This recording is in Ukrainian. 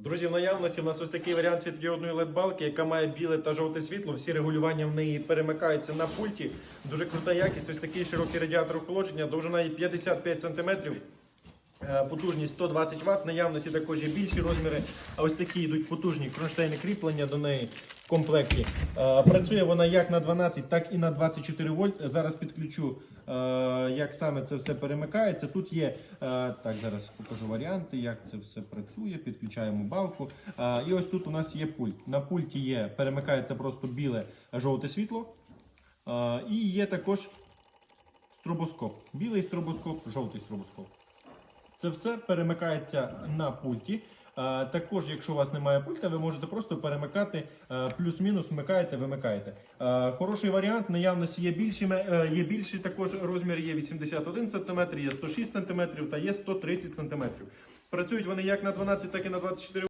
Друзі, в наявності у нас ось такий варіант світлодіодної LED-балки, яка має біле та жовте світло. Всі регулювання в неї перемикаються на пульті. Дуже крута якість. Ось такий широкий радіатор охолодження. Довжина її 55 см. Е, Потужність 120 Вт, наявності також є більші розміри. А ось такі йдуть потужні кронштейни кріплення до неї в комплекті. Е, Працює вона як на 12, так і на 24 вольт. Зараз підключу, е, як саме це все перемикається. Тут є е, так, зараз покажу варіанти, як це все працює. Підключаємо балку. І ось тут у нас є пульт. На пульті є перемикається просто біле жовте світло. І є також стробоскоп. Білий стробоскоп, жовтий стробоскоп. Це все перемикається на пульті. Е, Також, якщо у вас немає пульта, ви можете просто перемикати е, плюс-мінус, вмикаєте, вимикаєте. Е, Хороший варіант, наявності є більші, є більший також розмір, є 81 см, є 106 см та є 130 см. Працюють вони як на 12, так і на 24